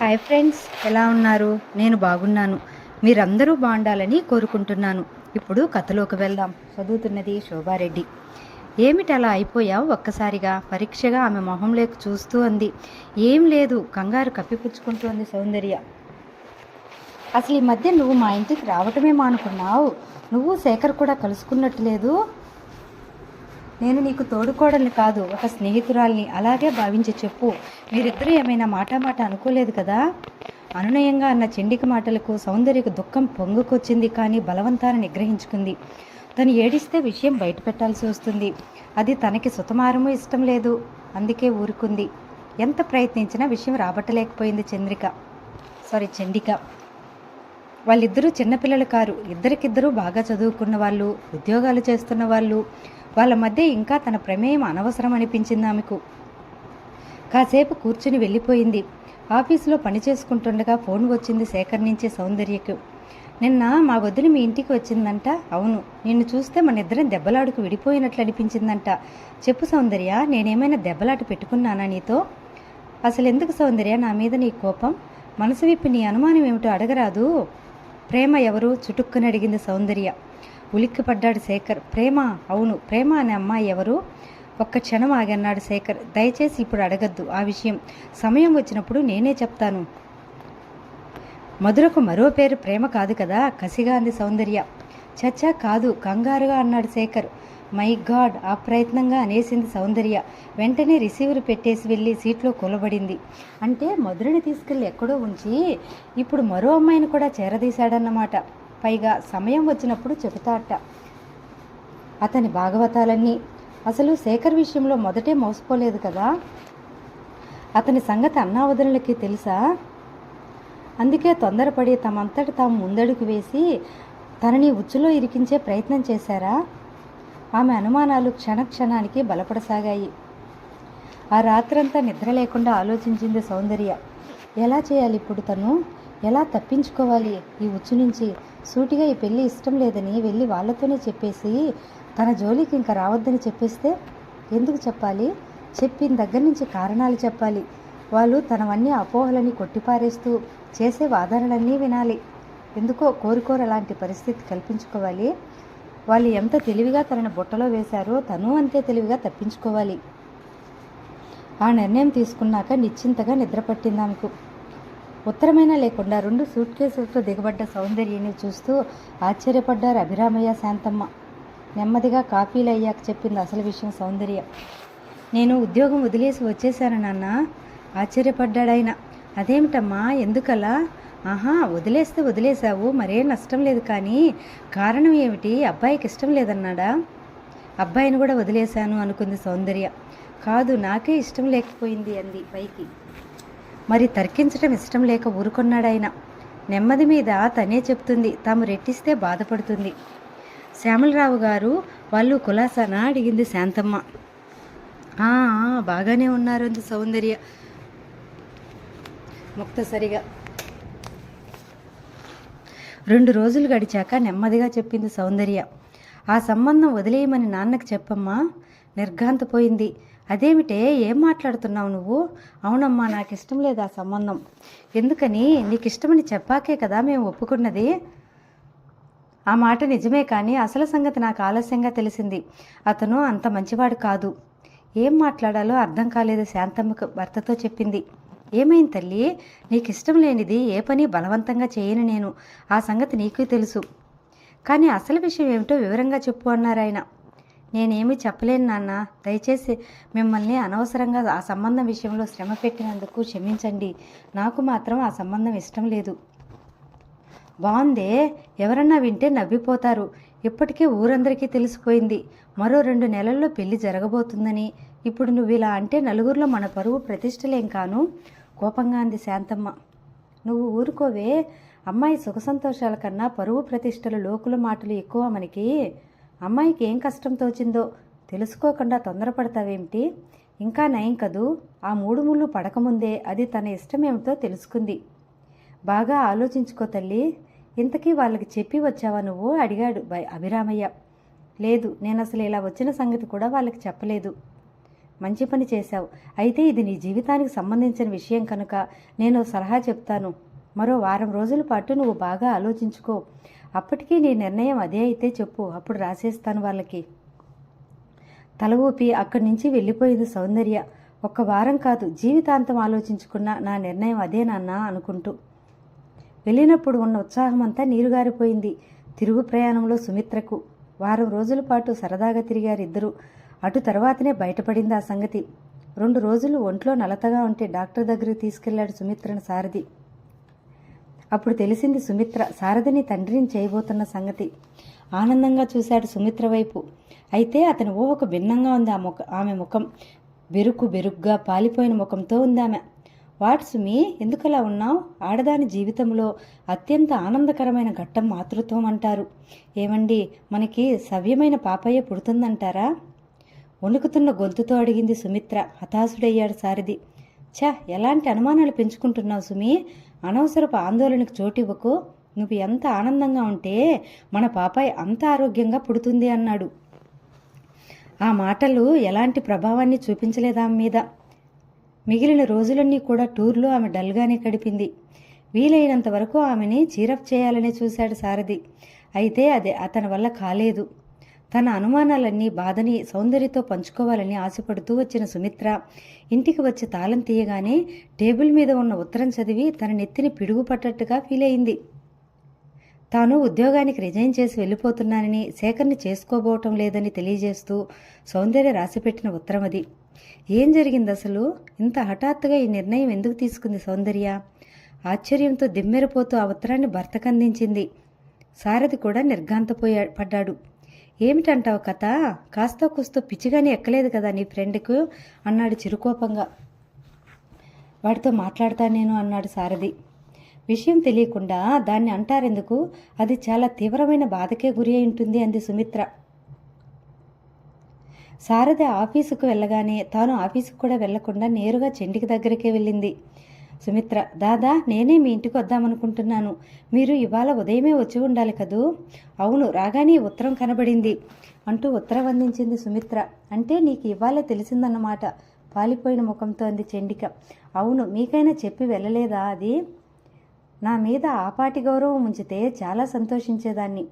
Hi friends ఎలా ఉన్నారు? నేను బాగున్నాను. మీరందరూ బాగుండాలని కోరుకుంటున్నాను. ఇప్పుడు కథలోకి వెళ్దాం. చదువుతున్నది శోభారెడ్డి. ఏమిటి అలా అయిపోయావు ఒక్కసారిగా? పరీక్షగా ఆమె మొహంలోకి చూస్తూ అంది. ఏం లేదు కంగారు కప్పిపుచ్చుకుంటోంది సౌందర్య. అసలు ఈ మధ్య నువ్వు మా ఇంటికి రావటమే మానుకున్నావు నువ్వు శేఖర్ కూడా కలుసుకున్నట్టు లేదు? నేను నీకు తోడుకోడల్ని కాదు ఒక స్నేహితురాల్ని. అలాగే భావించి చెప్పు. మీరిద్దరూ ఏమైనా మాట మాట అనుకోలేదు కదా? అనునయంగా అన్న చెండికి మాటలకు సౌందర్యకు దుఃఖం పొంగుకొచ్చింది కానీ బలవంతాన్ని నిగ్రహించుకుంది. తను ఏడిస్తే విషయం బయట పెట్టాల్సి వస్తుంది. అది తనకి సుతమారము ఇష్టం లేదు. అందుకే ఊరుకుంది. ఎంత ప్రయత్నించినా విషయం రాబట్టలేకపోయింది చంద్రిక. సారీ చండిక. వాళ్ళిద్దరూ చిన్నపిల్లలు కారు. ఇద్దరికిద్దరూ బాగా చదువుకున్న వాళ్ళు ఉద్యోగాలు చేస్తున్న వాళ్ళు. వాళ్ళ మధ్య ఇంకా తన ప్రమేయం అనవసరం అనిపించింది ఆమెకు. కాసేపు కూర్చుని వెళ్ళిపోయింది. ఆఫీసులో పని చేసుకుంటుండగా ఫోన్ వచ్చింది శేఖర్ నుంచి సౌందర్యకు. నిన్న మా వదిన మీ ఇంటికి వచ్చిందంట. అవును నిన్ను చూస్తే మన ఇద్దరం దెబ్బలాడుకు విడిపోయినట్లు అనిపించిందంట. చెప్పు సౌందర్య నేనేమైనా దెబ్బలాట పెట్టుకున్నానా నీతో? అసలు ఎందుకు సౌందర్య నా మీద నీ కోపం? మనసు విప్పి నీ అనుమానం ఏమిటో అడగరాదు. ప్రేమ ఎవరు? చుటుక్కుని అడిగింది సౌందర్య. ఉలిక్కిపడ్డాడు శేఖర్. ప్రేమ? అవును. ప్రేమ అనే అమ్మాయి ఎవరు? ఒక్క క్షణం ఆగన్నాడు శేఖర్. దయచేసి ఇప్పుడు అడగద్దు. ఆ విషయం సమయం వచ్చినప్పుడు నేనే చెప్తాను. మధురకు మరో పేరు ప్రేమ కాదు కదా? కసిగా అంది సౌందర్య. చచ్చా కాదు. కంగారుగా అన్నాడు శేఖర్. మై గాడ్ ఆ ప్రయత్నంగా అనేసింది సౌందర్య. వెంటనే రిసీవర్ పెట్టేసి వెళ్ళి సీట్లో కూలబడింది. అంటే మధురని తీసుకెళ్ళి ఎక్కడో ఉంచి ఇప్పుడు మరో అమ్మాయిని కూడా చేరదీశాడన్నమాట. పైగా సమయం వచ్చినప్పుడు చెబుతాట అతని భాగవతాలన్నీ. అసలు శేఖర్ విషయంలో మొదటే మోసపోలేదు కదా? అతని సంగతి అన్నావదనులకి తెలుసా? అందుకే తొందరపడి తమంతటి తాము ముందడుగు వేసి తనని ఉచ్చులో ఇరికించే ప్రయత్నం చేశారా? ఆమె అనుమానాలు క్షణక్షణానికి బలపడసాగాయి. ఆ రాత్రంతా నిద్ర లేకుండా ఆలోచించింది సౌందర్య. ఎలా చేయాలి ఇప్పుడు తను? ఎలా తప్పించుకోవాలి? ఈ ఉచ్చు నుంచి సూటిగా ఈ పెళ్ళి ఇష్టం లేదని వెళ్ళి వాళ్ళతోనే చెప్పేసి తన జోలికి ఇంకా రావద్దని చెప్పేస్తే ఎందుకు చెప్పాలి? చెప్పిన దగ్గర నుంచి కారణాలు చెప్పాలి. వాళ్ళు తనవన్నీ అపోహలని కొట్టిపారేస్తూ చేసే వాదనలన్నీ వినాలి. ఎందుకో కోరుకోరు అలాంటి పరిస్థితి కల్పించుకోవాలి. వాళ్ళు ఎంత తెలివిగా తనని బుట్టలో వేశారో తను అంతే తెలివిగా తప్పించుకోవాలి. ఆ నిర్ణయం తీసుకున్నాక నిశ్చింతగా నిద్రపట్టింది ఆమెకు. ఉత్తరమైనా లేకుండా రెండు సూట్ కేసులతో దిగబడ్డ సౌందర్యని చూస్తూ ఆశ్చర్యపడ్డారు అభిరామయ్య శాంతమ్మ. నెమ్మదిగా కాపీలు అయ్యాక చెప్పింది అసలు విషయం సౌందర్య. నేను ఉద్యోగం వదిలేసి వచ్చేశాను నాన్న. ఆశ్చర్యపడ్డాడాయన. అదేమిటమ్మా? ఎందుకలా? ఆహా వదిలేస్తే వదిలేశావు. మరే నష్టం లేదు కానీ కారణం ఏమిటి? అబ్బాయికి ఇష్టం లేదన్నాడా? అబ్బాయిని కూడా వదిలేశాను అనుకుంది సౌందర్య. కాదు నాకే ఇష్టం లేకపోయింది అంది పైకి. మరి తర్కించడం ఇష్టం లేక ఊరుకున్నాడాయన నెమ్మది మీద తనే చెప్తుంది తాము రెట్టిస్తే బాధపడుతుంది. శ్యామలరావు గారు వాళ్ళు కులాసానా? అడిగింది శాంతమ్మ. బాగానే ఉన్నారు అంది సౌందర్య. ముక్తసరిగా. రెండు రోజులు గడిచాక నెమ్మదిగా చెప్పింది సౌందర్య. ఆ సంబంధం వదిలేయమని నాన్నకు చెప్పమ్మా. నిర్ఘాంతపోయింది. అదేమిటే? ఏం మాట్లాడుతున్నావు నువ్వు? అవునమ్మా నాకు ఇష్టం లేదు ఆ సంబంధం. ఎందుకని? నీకు ఇష్టమని చెప్పాకే కదా మేము ఒప్పుకున్నది? ఆ మాట నిజమే కానీ అసలు సంగతి నాకు ఆలస్యంగా తెలిసింది. అతను అంత మంచివాడు కాదు. ఏం మాట్లాడాలో అర్థం కాలేదు శాంతమ్మకు భర్తతో చెప్పింది. ఏమైంది తల్లి? నీకు ఇష్టం లేనిది ఏ పని బలవంతంగా చేయను నేను. ఆ సంగతి నీకు తెలుసు. కానీ అసలు విషయం ఏమిటో వివరంగా చెప్పు అన్నారు ఆయన. నేనేమీ చెప్పలేను నాన్న. దయచేసి మిమ్మల్ని అనవసరంగా ఆ సంబంధం విషయంలో శ్రమ పెట్టినందుకు క్షమించండి. నాకు మాత్రం ఆ సంబంధం ఇష్టం లేదు. బాగుందే ఎవరన్నా వింటే నవ్విపోతారు. ఇప్పటికే ఊరందరికీ తెలిసిపోయింది. మరో రెండు నెలల్లో పెళ్ళి జరగబోతుందని. ఇప్పుడు నువ్వు ఇలా అంటే నలుగురిలో మన పరువు ప్రతిష్టలేం కాను? కోపంగా అంది శాంతమ్మ. నువ్వు ఊరుకోవే. అమ్మాయి సుఖ సంతోషాల కన్నా పరువు ప్రతిష్టలు లోకుల మాటలు ఎక్కువ మనకి. అమ్మాయికి ఏం కష్టం తోచిందో తెలుసుకోకుండా తొందరపడతావేమిటి? ఇంకా నయం కదూ? ఆ మూడు ముళ్ళు పడకముందే అది తన ఇష్టమేమిటో తెలుసుకుంది. బాగా ఆలోచించుకో తల్లి. ఇంతకీ వాళ్ళకి చెప్పి వచ్చావా నువ్వు? అడిగాడు అభిరామయ్య. లేదు నేను అసలు ఇలా వచ్చిన సంగతి కూడా వాళ్ళకి చెప్పలేదు. మంచి పని చేశావు. అయితే ఇది నీ జీవితానికి సంబంధించిన విషయం కనుక నేను సలహా చెప్తాను. మరో వారం రోజుల పాటు నువ్వు బాగా ఆలోచించుకో. అప్పటికీ నీ నిర్ణయం అదే అయితే చెప్పు. అప్పుడు రాసేస్తాను వాళ్ళకి. తల ఊపి అక్కడి నుంచి వెళ్ళిపోయింది సౌందర్య. ఒక్క వారం కాదు జీవితాంతం ఆలోచించుకున్న నా నిర్ణయం అదే నాన్న అనుకుంటూ. వెళ్ళినప్పుడు ఉన్న ఉత్సాహం అంతా నీరుగారిపోయింది. తిరుగు ప్రయాణంలో సుమిత్రకు. వారం రోజుల పాటు సరదాగా తిరిగారు ఇద్దరు అటు తర్వాతనే బయటపడింది ఆ సంగతి. రెండు రోజులు ఒంట్లో నలతగా ఉంటే డాక్టర్ దగ్గరికి తీసుకెళ్ళాడు సుమిత్రను సారథి. అప్పుడు తెలిసింది సుమిత్ర సారథిని తండ్రిని చేయబోతున్న సంగతి. ఆనందంగా చూశాడు సుమిత్ర వైపు. అయితే అతని ఊహకు భిన్నంగా ఉంది ఆ ముఖ ఆమె ముఖం. బెరుకు బెరుగ్గా పాలిపోయిన ముఖంతో ఉంది ఆమె. వాట్ సుమి ఎందుకలా ఉన్నావు? ఆడదాని జీవితంలో అత్యంత ఆనందకరమైన ఘట్టం మాతృత్వం అంటారు. ఏమండి మనకి సవ్యమైన పాపయ్య పుడుతుందంటారా? వణుకుతున్న గొంతుతో అడిగింది సుమిత్ర. హతాశుడయ్యాడు సారథి. ఛ ఎలాంటి అనుమానాలు పెంచుకుంటున్నావు సుమి? అనవసరపు ఆందోళనకు చోటివ్వకు నువ్వు ఎంత ఆనందంగా ఉంటే మన పాపాయి అంత ఆరోగ్యంగా పుడుతుంది అన్నాడు. ఆ మాటలు ఎలాంటి ప్రభావాన్ని చూపించలేదు మీద? మిగిలిన రోజులన్నీ కూడా టూర్లో ఆమె డల్గానే గడిపింది. వీలైనంత వరకు ఆమెని చీరప్ చేయాలని చూశాడు సారథి. అయితే అది అతని వల్ల కాలేదు. తన అనుమానాలన్నీ బాధని సౌందర్యతో పంచుకోవాలని ఆశపడుతూ వచ్చిన సుమిత్ర ఇంటికి వచ్చి తాళం తీయగానే టేబుల్ మీద ఉన్న ఉత్తరం చదివి తన నెత్తిని పిడుగుపట్టట్టుగా ఫీల్ అయింది. తాను ఉద్యోగానికి రిజైన్ చేసి వెళ్ళిపోతున్నానని శేఖర్ని చేసుకోబోవటం లేదని తెలియజేస్తూ సౌందర్య రాసిపెట్టిన ఉత్తరం అది. ఏం జరిగింది అసలు? ఇంత హఠాత్తుగా ఈ నిర్ణయం ఎందుకు తీసుకుంది సౌందర్య? ఆశ్చర్యంతో దిమ్మెరపోతూ ఆ ఉత్తరాన్ని భర్తకందించింది సారథి కూడా నిర్ఘాంతపోయా పడ్డాడు. ఏమిటంటావు కథ? కాస్త కూస్తో పిచ్చిగాని ఎక్కలేదు కదా నీ ఫ్రెండ్కు? అన్నాడు చిరుకోపంగా. వాడితో మాట్లాడతా నేను అన్నాడు సారథి. విషయం తెలియకుండా దాన్ని అంటారెందుకు? అది చాలా తీవ్రమైన బాధకే గురి అయి ఉంటుంది అంది సుమిత్ర. సారథి ఆఫీసుకు వెళ్ళగానే తాను ఆఫీసుకు కూడా వెళ్ళకుండా నేరుగా చెండికి దగ్గరికే వెళ్ళింది. సుమిత్ర దాదా నేనే మీ ఇంటికి వద్దామనుకుంటున్నాను. మీరు ఇవాళ ఉదయమే వచ్చి ఉండాలి కదూ? అవును రాగానే ఉత్తరం కనబడింది అంటూ ఉత్తరం అందించింది సుమిత్ర. అంటే నీకు ఇవాళ తెలిసిందన్నమాట పాలిపోయిన ముఖంతో అంది చెండిక. అవును మీకైనా చెప్పి వెళ్ళలేదా అది? నా మీద ఆపాటి గౌరవం ఉంచితే చాలా సంతోషించేదాన్ని.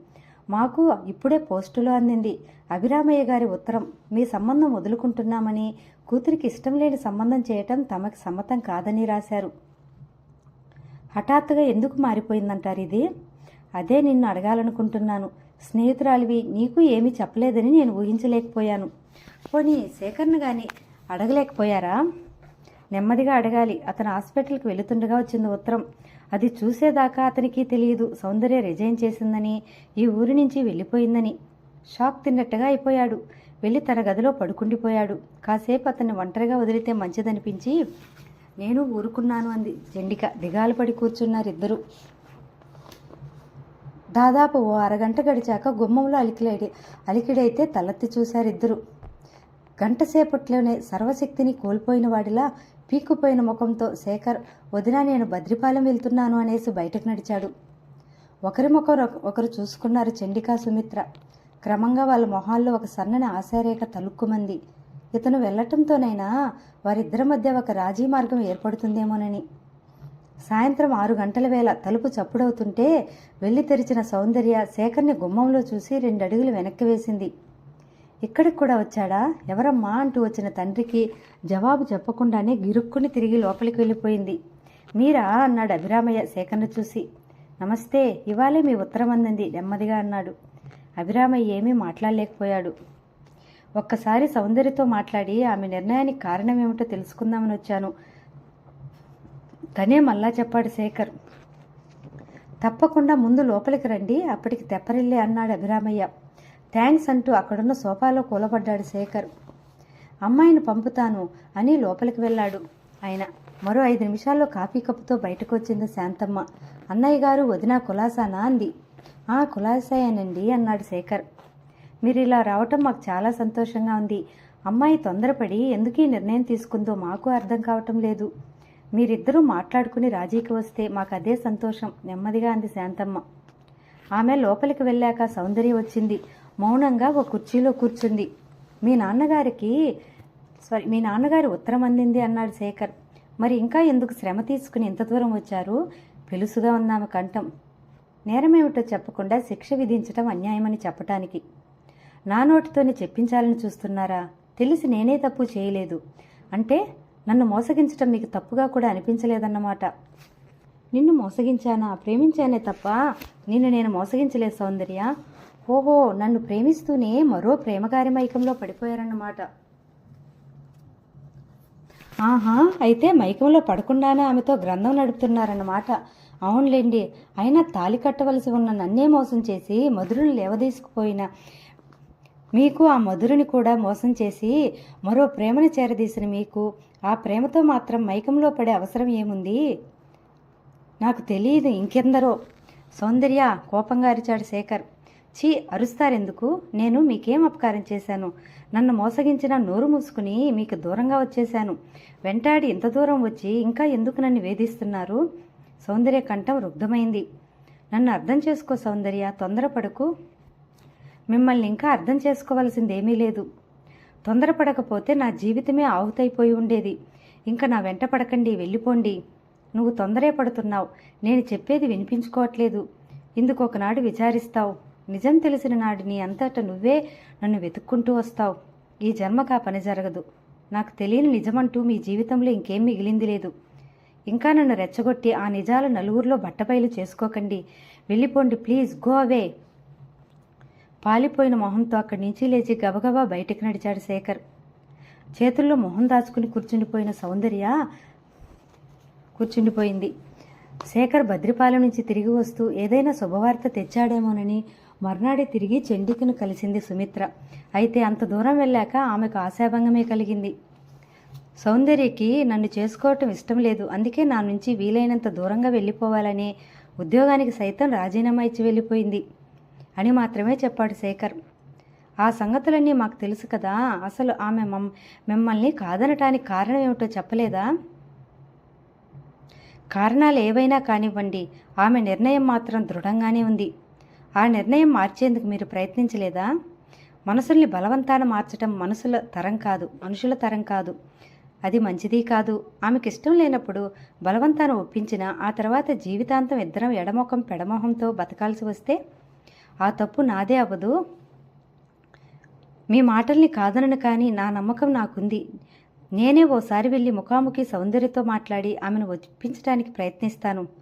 మాకు ఇప్పుడే పోస్టులో అందింది. అభిరామయ్య గారి ఉత్తరం మీ సంబంధం వదులుకుంటున్నామని కూతురికి ఇష్టం లేని సంబంధం చేయటం తమకి సమ్మతం కాదని రాశారు. హఠాత్తుగా ఎందుకు మారిపోయిందంటారు ఇది? అదే నిన్ను అడగాలనుకుంటున్నాను. స్నేహితురాలివి నీకు ఏమీ చెప్పలేదని నేను ఊహించలేకపోయాను. పోనీ శేఖర్ను కానీ అడగలేకపోయారా? నెమ్మదిగా అడగాలి. అతను హాస్పిటల్కి వెళుతుండగా వచ్చింది ఉత్తరం. అది చూసేదాకా అతనికి తెలియదు. సౌందర్య రిజైన్ చేసిందని ఈ ఊరి నుంచి వెళ్ళిపోయిందని. షాక్ తిన్నట్టుగా అయిపోయాడు. వెళ్ళి తన గదిలో పడుకుండిపోయాడు. కాసేపు అతన్ని ఒంటరిగా వదిలితే మంచిదనిపించి నేను ఊరుకున్నాను అంది. జెండిక దిగాలు పడి కూర్చున్నారు ఇద్దరు దాదాపు ఓ అరగంట గడిచాక గుమ్మంలో అలికిడి అలికిడైతే తలెత్తి చూశారు ఇద్దరు గంట సేపట్లోనే సర్వశక్తిని కోల్పోయిన వాడిలా పీక్కుపోయిన ముఖంతో శేఖర్ వదిన నేను బద్రిపాలెం వెళ్తున్నాను అనేసి బయటకు నడిచాడు. ఒకరి ముఖం ఒకరు చూసుకున్నారు చండికా సుమిత్ర. క్రమంగా వాళ్ళ మొహాల్లో ఒక సన్నని ఆశారేఖ తలుక్కుమంది. ఇతను వెళ్ళటంతోనైనా వారిద్దరి మధ్య ఒక రాజీ మార్గం ఏర్పడుతుందేమోనని. సాయంత్రం ఆరు గంటల వేళ తలుపు చప్పుడవుతుంటే వెళ్ళి తెరిచిన సౌందర్య శేఖర్ని గుమ్మంలో చూసి రెండు అడుగులు వెనక్కి వేసింది. ఇక్కడికి కూడా వచ్చాడా? ఎవరమ్మా అంటూ వచ్చిన తండ్రికి జవాబు చెప్పకుండానే గిరుక్కుని తిరిగి లోపలికి వెళ్ళిపోయింది. మీరా? అన్నాడు అభిరామయ్య శేఖర్ను చూసి. నమస్తే ఇవాళే మీ ఉత్తరం అందింది నెమ్మదిగా అన్నాడు. అభిరామయ్య ఏమీ మాట్లాడలేకపోయాడు. ఒక్కసారి సౌందర్యతో మాట్లాడి ఆమె నిర్ణయానికి కారణం ఏమిటో తెలుసుకుందామని వచ్చాను. తనే మళ్ళా చెప్పాడు శేఖర్. తప్పకుండా ముందు లోపలికి రండి అప్పటికి తెప్పరిల్లే అన్నాడు అభిరామయ్య. థ్యాంక్స్ అంటూ అక్కడున్న సోఫాలో కూలబడ్డాడు శేఖర్. అమ్మాయిని పంపుతాను అని లోపలికి వెళ్ళాడు. ఆయన మరో ఐదు నిమిషాల్లో కాఫీ కప్పుతో బయటకు వచ్చింది శాంతమ్మ. అన్నయ్య గారు వదిన కులాసానా అంది. ఆ కులాసాయనండి అన్నాడు శేఖర్. మీరు ఇలా రావటం మాకు చాలా సంతోషంగా ఉంది. అమ్మాయి తొందరపడి ఎందుకు ఈ నిర్ణయం తీసుకుందో మాకు అర్థం కావటం లేదు. మీరిద్దరూ మాట్లాడుకుని రాజీకి వస్తే మాకు అదే సంతోషం నెమ్మదిగా అంది శాంతమ్మ. ఆమె లోపలికి వెళ్ళాక సౌందర్య వచ్చింది. మౌనంగా ఒక కుర్చీలో కూర్చుంది. మీ నాన్నగారికి సారీ మీ నాన్నగారు ఉత్తరం అందింది అన్నాడు శేఖర్. మరి ఇంకా ఎందుకు శ్రమ తీసుకుని ఎంత దూరం వచ్చారు? పిలుసుగా ఉన్నాము కంఠం. నేరమేమిటో చెప్పకుండా శిక్ష విధించటం అన్యాయమని చెప్పటానికి. నా నోటితోనే చెప్పించాలని చూస్తున్నారా? తెలిసి నేనే తప్పు చేయలేదు. అంటే నన్ను మోసగించటం మీకు తప్పుగా కూడా అనిపించలేదన్నమాట. నిన్ను మోసగించానా? ప్రేమించానే తప్ప నిన్ను నేను మోసగించలేదు సౌందర్య. ఓహో నన్ను ప్రేమిస్తూనే మరో ప్రేమగారి మైకంలో పడిపోయారన్నమాట. ఆహా అయితే మైకంలో పడకుండానే ఆమెతో గ్రంథం నడుపుతున్నారన్నమాట. అవునులేండి అయినా తాలి కట్టవలసి ఉన్న నన్నే మోసం చేసి మధురుని లేవదీసుకుపోయిన మీకు ఆ మధురుని కూడా మోసం చేసి మరో ప్రేమను చేరదీసిన మీకు ఆ ప్రేమతో మాత్రం మైకంలో పడే అవసరం ఏముంది? నాకు తెలియదు ఇంకెందరో. సౌందర్య కోపంగా అరిచాడు శేఖర్. ఛీ అరుస్తారెందుకు? నేను మీకేం అపకారం చేశాను? నన్ను మోసగించిన నోరు మూసుకుని మీకు దూరంగా వచ్చేశాను. వెంటాడి ఇంత దూరం వచ్చి ఇంకా ఎందుకు నన్ను వేధిస్తున్నారు? సౌందర్య కంఠం రుగ్ధమైంది. నన్ను అర్థం చేసుకో సౌందర్య తొందరపడకు. మిమ్మల్ని ఇంకా అర్థం చేసుకోవాల్సింది ఏమీ లేదు. తొందరపడకపోతే నా జీవితమే ఆహుతైపోయి ఉండేది. ఇంకా నా వెంట పడకండి వెళ్ళిపోండి. నువ్వు తొందరే పడుతున్నావు. నేను చెప్పేది వినిపించుకోవట్లేదు. ఇందుకు ఒకనాడు విచారిస్తావు. నిజం తెలిసిన నాడు నీ అంతట నువ్వే నన్ను వెతుక్కుంటూ వస్తావు. ఈ జన్మకా పని జరగదు. నాకు తెలియని నిజమంటూ మీ జీవితంలో ఇంకేం మిగిలింది లేదు. ఇంకా నన్ను రెచ్చగొట్టి ఆ నిజాలు నలుగురిలో బట్టబయలు చేసుకోకండి. వెళ్ళిపోండి ప్లీజ్ గో అవే. పాలిపోయిన మొహంతో అక్కడి నుంచి లేచి గబగబా బయటికి నడిచాడు శేఖర్. చేతుల్లో మొహం దాచుకుని కూర్చుండిపోయిన సౌందర్య కూర్చుండిపోయింది. శేఖర్ బద్రిపాలెం నుంచి తిరిగి వస్తూ ఏదైనా శుభవార్త తెచ్చాడేమోనని మర్నాడే తిరిగి చండికను కలిసింది సుమిత్ర. అయితే అంత దూరం వెళ్ళాక ఆమెకు ఆశాభంగమే కలిగింది. సౌందర్యకి నన్ను చేసుకోవటం ఇష్టం లేదు. అందుకే నా నుంచి వీలైనంత దూరంగా వెళ్ళిపోవాలని ఉద్యోగానికి సైతం రాజీనామా ఇచ్చి వెళ్ళిపోయింది అని మాత్రమే చెప్పాడు శేఖర్. ఆ సంగతులన్నీ మాకు తెలుసు కదా. అసలు ఆమె మమ్ మిమ్మల్ని కాదనటానికి కారణం ఏమిటో చెప్పలేదా? కారణాలు ఏవైనా కానివ్వండి. ఆమె నిర్ణయం మాత్రం దృఢంగానే ఉంది. ఆ నిర్ణయం మార్చేందుకు మీరు ప్రయత్నించలేదా? మనసుల్ని బలవంతాన మార్చటం మనసుల తరం కాదు మనుషుల తరం కాదు. అది మంచిది కాదు. ఆమెకి ఇష్టం లేనప్పుడు బలవంతాన ఒప్పించిన ఆ తర్వాత జీవితాంతం ఇద్దరం ఎడమొఖం పెడమొహంతో బతకాల్సి వస్తే ఆ తప్పు నాదే అవ్వదు. మీ మాటల్ని కాదనను కానీ నా నమ్మకం నాకుంది. నేనే ఓసారి వెళ్ళి ముఖాముఖి సౌందర్యతో మాట్లాడి ఆమెను ఒప్పించడానికి ప్రయత్నిస్తాను.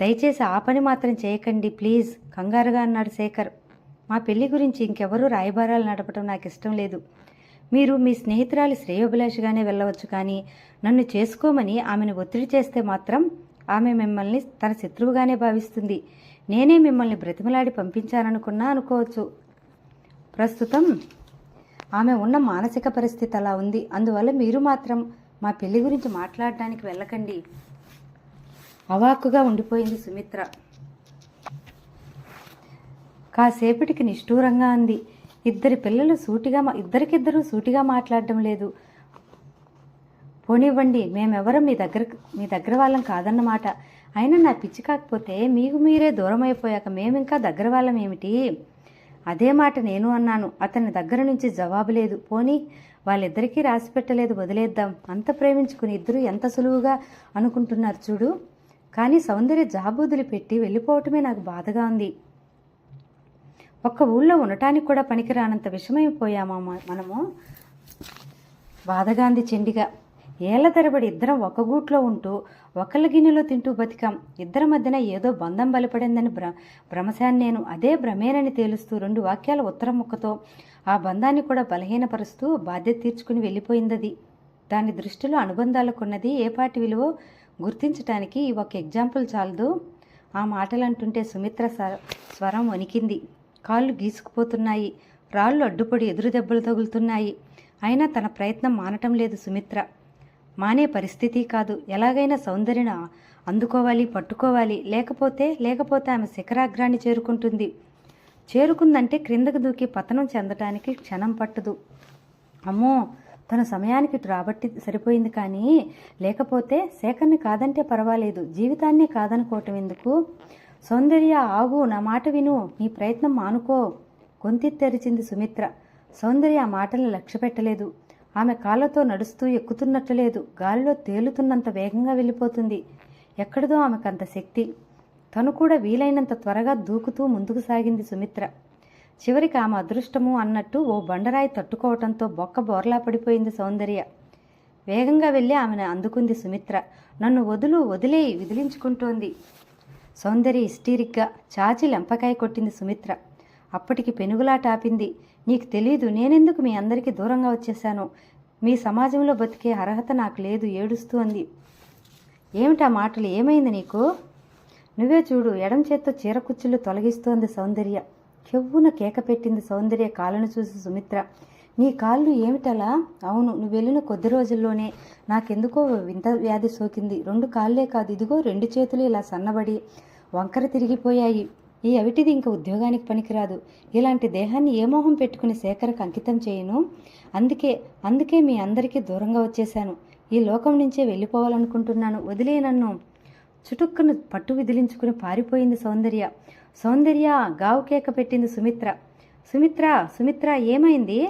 దయచేసి ఆ పని మాత్రం చేయకండి ప్లీజ్. కంగారుగా అన్నాడు శేఖర్. మా పెళ్ళి గురించి ఇంకెవరూ రాయబారాలు నడపడం నాకు ఇష్టం లేదు. మీరు మీ స్నేహితురాలు శ్రేయోభిలాషిగానే వెళ్ళవచ్చు కానీ నన్ను చేసుకోమని ఆమెను ఒత్తిడి చేస్తే మాత్రం ఆమె మిమ్మల్ని తన శత్రువుగానే భావిస్తుంది. నేనే మిమ్మల్ని బ్రతిమలాడి పంపించాననుకున్నా అనుకోవచ్చు. ప్రస్తుతం ఆమె ఉన్న మానసిక పరిస్థితి అలా ఉంది. అందువల్ల మీరు మాత్రం మా పెళ్ళి గురించి మాట్లాడడానికి వెళ్ళకండి. అవాక్కుగా ఉండిపోయింది సుమిత్ర. కాసేపటికి నిష్ఠూరంగా అంది. ఇద్దరి పిల్లలు సూటిగా ఇద్దరికిద్దరూ సూటిగా మాట్లాడడం లేదు. పోనివ్వండి మేమెవరం మీ దగ్గర మీ దగ్గర వాళ్ళం కాదన్నమాట. అయినా నా పిచ్చి కాకపోతే మీకు మీరే దూరం అయిపోయాక మేమింకా దగ్గర వాళ్ళం ఏమిటి? అదే మాట నేను అన్నాను. అతని దగ్గర నుంచి జవాబు లేదు. పోనీ వాళ్ళిద్దరికీ రాసి పెట్టలేదు వదిలేద్దాం. అంత ప్రేమించుకుని ఇద్దరు ఎంత సులువుగా అనుకుంటున్నారు చూడు. కానీ సౌందర్య జాబూదులు పెట్టి వెళ్ళిపోవటమే నాకు బాధగా ఉంది. ఒక్క ఊళ్ళో ఉండటానికి కూడా పనికిరానంత విషమైపోయామా మనము? బాధగా అంది చెండిగా. ఏళ్ళ తరబడి ఇద్దరం ఒక గూట్లో ఉంటూ ఒకళ్ళ గిన్నెలో తింటూ బతికాం. ఇద్దరి మధ్యన ఏదో బంధం బలపడిందని భ్ర భ్రమశాన్ని నేను అదే భ్రమేనని తేలుస్తూ రెండు వాక్యాల ఉత్తరం ముక్కతో ఆ బంధాన్ని కూడా బలహీనపరుస్తూ బాధ్యత తీర్చుకుని వెళ్ళిపోయిందది. దాని దృష్టిలో అనుబంధాలకున్నది ఏ పాటి విలువో గుర్తించటానికి ఈ ఒక ఎగ్జాంపుల్ చాలదు. ఆ మాటలు అంటుంటే సుమిత్ర స్వరం వణికింది. కాళ్ళు గీసుకుపోతున్నాయి. రాళ్ళు అడ్డుపడి ఎదురు దెబ్బలు తగులుతున్నాయి. అయినా తన ప్రయత్నం మానటం లేదు సుమిత్ర. మానే పరిస్థితి కాదు. ఎలాగైనా సౌందర్యను అందుకోవాలి పట్టుకోవాలి. లేకపోతే లేకపోతే ఆమె శిఖరాగ్రాన్ని చేరుకుంటుంది. చేరుకుందంటే క్రిందకు దూకి పతనం చెందటానికి క్షణం పట్టదు. అమ్మో! తన సమయానికి ఇటు రాబట్టి సరిపోయింది కానీ లేకపోతే శేఖర్ని కాదంటే పర్వాలేదు. జీవితాన్నే కాదనుకోవటం ఎందుకు? సౌందర్య ఆగు నా మాట విను. నీ ప్రయత్నం మానుకో. గొంతెత్తి తెరిచింది సుమిత్ర. సౌందర్య ఆ మాటలను లక్ష్య పెట్టలేదు ఆమె కాళ్ళతో నడుస్తూ ఎక్కుతున్నట్టు లేదు. గాలిలో తేలుతున్నంత వేగంగా వెళ్ళిపోతుంది. ఎక్కడిదో ఆమెకంత శక్తి. తను కూడా వీలైనంత త్వరగా దూకుతూ ముందుకు సాగింది సుమిత్ర. చివరికి ఆమె అదృష్టము అన్నట్టు ఓ బండరాయి తట్టుకోవటంతో బొక్క బోర్లా పడిపోయింది సౌందర్య. వేగంగా వెళ్ళి ఆమెను అందుకుంది సుమిత్ర. నన్ను వదులు వదిలేయి విదిలించుకుంటోంది. సౌందర్య హిస్టీరిక్గా చాచి లెంపకాయ కొట్టింది సుమిత్ర. అప్పటికి పెనుగులాట ఆపింది నీకు తెలీదు నేనెందుకు మీ అందరికీ దూరంగా వచ్చేశాను? మీ సమాజంలో బతికే అర్హత నాకు లేదు ఏడుస్తూ అంది. ఏమిటా మాటలు? ఏమైంది నీకు? నువ్వే చూడు ఎడం చేత్తో చీరకుచ్చులు తొలగిస్తోంది సౌందర్య. కెవ్వున కేక పెట్టింది సౌందర్య కాళ్ళను చూసి సుమిత్ర. నీ కాళ్ళు ఏమిటలా? అవును నువ్వు వెళ్ళిన కొద్ది రోజుల్లోనే నాకెందుకో వింత వ్యాధి సోకింది. రెండు కాళ్ళే కాదు ఇదిగో రెండు చేతులు ఇలా సన్నబడి వంకర తిరిగిపోయాయి. ఈ అవిటిది ఇంక ఉద్యోగానికి పనికిరాదు. ఇలాంటి దేహాన్ని ఏ మోహం పెట్టుకుని సేకరకు అంకితం చేయను? అందుకే అందుకే మీ అందరికీ దూరంగా వచ్చేశాను. ఈ లోకం నుంచే వెళ్ళిపోవాలనుకుంటున్నాను. వదిలే నన్ను. చుటుక్కును పట్టు విదిలించుకుని పారిపోయింది సౌందర్య. సౌందర్య గావు కేక పెట్టింది సుమిత్ర. సుమిత్ర సుమిత్ర ఏమైంది?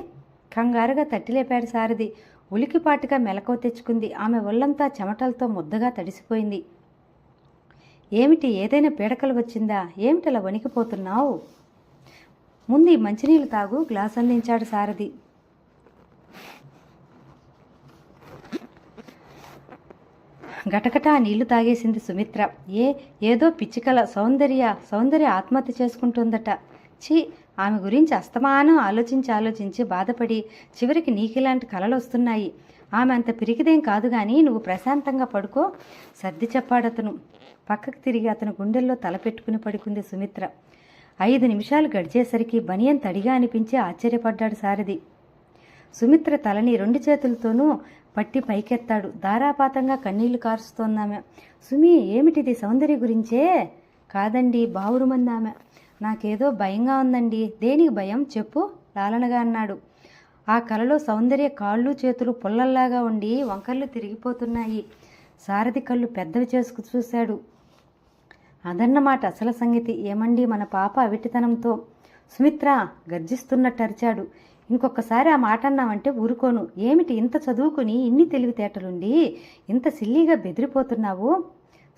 కంగారుగా తట్టిలేపాడు సారథి. ఉలికిపాటుగా మెలకువ తెచ్చుకుంది. ఆమె ఒళ్ళంతా చెమటలతో ముద్దగా తడిసిపోయింది. ఏమిటి? ఏదైనా పీడకలు వచ్చిందా? ఏమిటలా వణికిపోతున్నావు? ముందు మంచినీళ్ళు తాగు గ్లాస్ అందించాడు సారథి. గటగట నీళ్ళు తాగేసింది సుమిత్ర. ఏ ఏదో పిచ్చికల సౌందర్య సౌందర్య ఆత్మహత్య చేసుకుంటుందట. ఛీ ఆమె గురించి అస్తమానం ఆలోచించి ఆలోచించి బాధపడి చివరికి నీకిలాంటి కలలు వస్తున్నాయి ఆమె అంత పిరికిదేం కాదు కానీ నువ్వు ప్రశాంతంగా పడుకో సర్ది చెప్పాడతను. పక్కకు తిరిగి అతను గుండెల్లో తల పెట్టుకుని పడుకుంది సుమిత్ర. ఐదు నిమిషాలు గడిచేసరికి బనియన్ తడిగా అనిపించి ఆశ్చర్యపడ్డాడు సారథి. సుమిత్ర తలని రెండు చేతులతోనూ పట్టి పైకెత్తాడు. ధారాపాతంగా కన్నీళ్ళు కారుస్తోందామె. సుమి ఏమిటిది సౌందర్య గురించే? కాదండి బావురుమందామె. నాకేదో భయంగా ఉందండి. దేనికి భయం? చెప్పు లాలనగా అన్నాడు. ఆ కలలో సౌందర్య కాళ్ళు చేతులు పుల్లల్లాగా ఉండి వంకర్లు తిరిగిపోతున్నాయి. సారథి కళ్ళు పెద్దవి చేసుకు చూశాడు. అదన్నమాట అసలు సంగతి. ఏమండి మన పాప అవిటితనంతో. సుమిత్ర గర్జిస్తున్నట్టు అరిచాడు. ఇంకొకసారి ఆ మాట అన్నావంటే ఊరుకోను. ఏమిటి ఇంత చదువుకుని ఇన్ని తెలివితేటలుండి ఇంత సిల్లీగా బెదిరిపోతున్నావు?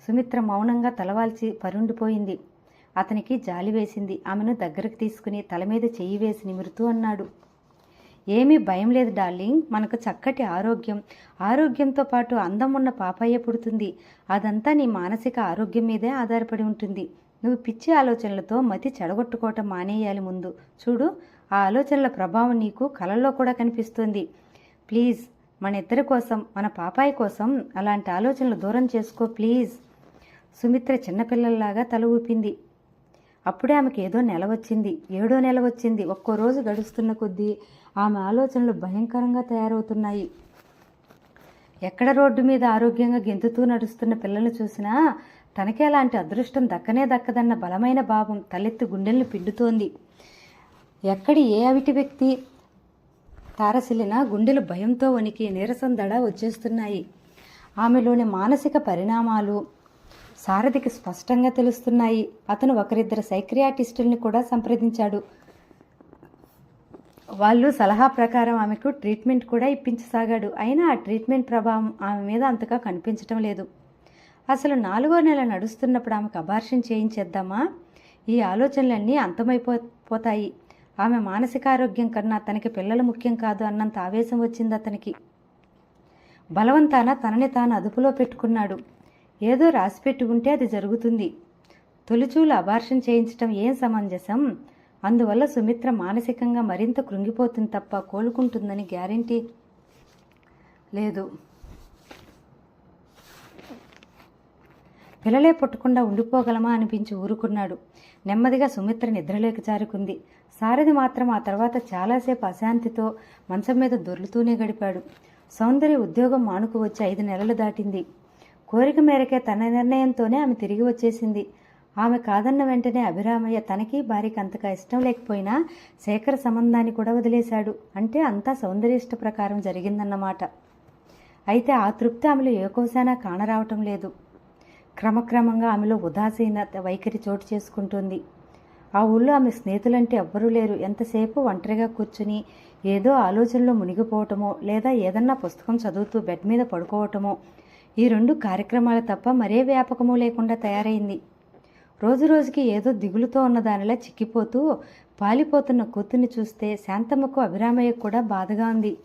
సుమిత్ర మౌనంగా తలవాల్చి పరుండిపోయింది. అతనికి జాలి వేసింది. ఆమెను దగ్గరకు తీసుకుని తల మీద చెయ్యి వేసి నిమురుతూ అన్నాడు. ఏమీ భయం లేదు డార్లింగ్. మనకు చక్కటి ఆరోగ్యం. ఆరోగ్యంతో పాటు అందం ఉన్న పాపయ్య పుడుతుంది. అదంతా నీ మానసిక ఆరోగ్యం మీదే ఆధారపడి ఉంటుంది. నువ్వు పిచ్చి ఆలోచనలతో మతి చెడగొట్టుకోవటం మానేయాలి ముందు. చూడు ఆ ఆలోచనల ప్రభావం నీకు కలలో కూడా కనిపిస్తుంది. ప్లీజ్ మన ఇద్దరి కోసం మన పాపాయి కోసం అలాంటి ఆలోచనలు దూరం చేసుకో ప్లీజ్. సుమిత్ర చిన్నపిల్లల్లాగా తల ఊపింది. అప్పుడే ఆమెకు ఏదో నెల వచ్చింది. ఏడో నెల వచ్చింది. ఒక్కో రోజు గడుస్తున్న కొద్దీ ఆమె ఆలోచనలు భయంకరంగా తయారవుతున్నాయి. ఎక్కడ రోడ్డు మీద ఆరోగ్యంగా గెంతుతూ నడుస్తున్న పిల్లల్ని చూసినా తనకే అలాంటి అదృష్టం దక్కనే దక్కదన్న బలమైన భావం తలెత్తి గుండెల్ని పిండుతోంది. ఎక్కడి ఏ అవిటి వ్యక్తి తారసిల్లిన గుండెలు భయంతో వణికి నీరసం దడ వచ్చేస్తున్నాయి. ఆమెలోని మానసిక పరిణామాలు సారథికి స్పష్టంగా తెలుస్తున్నాయి. అతను ఒకరిద్దరు సైక్రియాటిస్టుల్ని కూడా సంప్రదించాడు. వాళ్ళు సలహా ప్రకారం ఆమెకు ట్రీట్మెంట్ కూడా ఇప్పించసాగాడు. అయినా ఆ ట్రీట్మెంట్ ప్రభావం ఆమె మీద అంతగా కనిపించటం లేదు. అసలు నాలుగో నెల నడుస్తున్నప్పుడు ఆమెకు అబార్షన్ చేయించేద్దామా? ఈ ఆలోచనలన్నీ అంతమైపో ఆమె మానసిక ఆరోగ్యం కన్నా తనకి పిల్లలు ముఖ్యం కాదు అన్నంత ఆవేశం వచ్చింది అతనికి. బలవంతాన తనని తాను అదుపులో పెట్టుకున్నాడు. ఏదో రాసిపెట్టి ఉంటే అది జరుగుతుంది. తొలిచూలు అబార్షన్ చేయించటం ఏం సమంజసం? అందువల్ల సుమిత్ర మానసికంగా మరింత కృంగిపోతుంది తప్ప కోలుకుంటుందని గ్యారంటీ లేదు. పిల్లలే పుట్టకుండా ఉండిపోగలమా అనిపించి ఊరుకున్నాడు. నెమ్మదిగా సుమిత్ర నిద్రలోకి జారుకుంది. సారథి మాత్రం ఆ తర్వాత చాలాసేపు అశాంతితో మంచం మీద దొర్లుతూనే గడిపాడు. సౌందర్య ఉద్యోగం మానుకు వచ్చి ఐదు నెలలు దాటింది. కోరిక మేరకే తన నిర్ణయంతోనే ఆమె తిరిగి వచ్చేసింది. ఆమె కాదన్న వెంటనే అభిరామయ్య తనకి భార్యకి అంతగా ఇష్టం లేకపోయినా శేఖర సంబంధాన్ని కూడా వదిలేశాడు. అంటే అంతా సౌందర్యష్ట ప్రకారం జరిగిందన్నమాట. అయితే ఆ తృప్తి ఆమెలో ఏ కోశానా కానరావటం లేదు. క్రమక్రమంగా ఆమెలో ఉదాసీనత వైఖరి చోటు చేసుకుంటుంది. ఆ ఊళ్ళో ఆమె స్నేహితులంటే ఎవ్వరూ లేరు. ఎంతసేపు ఒంటరిగా కూర్చుని ఏదో ఆలోచనలో మునిగిపోవటమో లేదా ఏదన్నా పుస్తకం చదువుతూ బెడ్ మీద పడుకోవటమో ఈ రెండు కార్యక్రమాలు తప్ప మరే వ్యాపకము లేకుండా తయారైంది. రోజు రోజుకి ఏదో దిగులుతో ఉన్న దానిలా చిక్కిపోతూ పాలిపోతున్న కూతుర్ని చూస్తే శాంతమ్మకు అభిరామయ్యకు కూడా బాధగా ఉంది.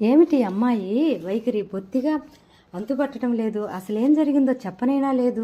ఏమిటి అమ్మాయి? వైఖరి బొత్తిగా అంతుపట్టడం లేదు. అసలేం జరిగిందో చెప్పనైనా లేదు.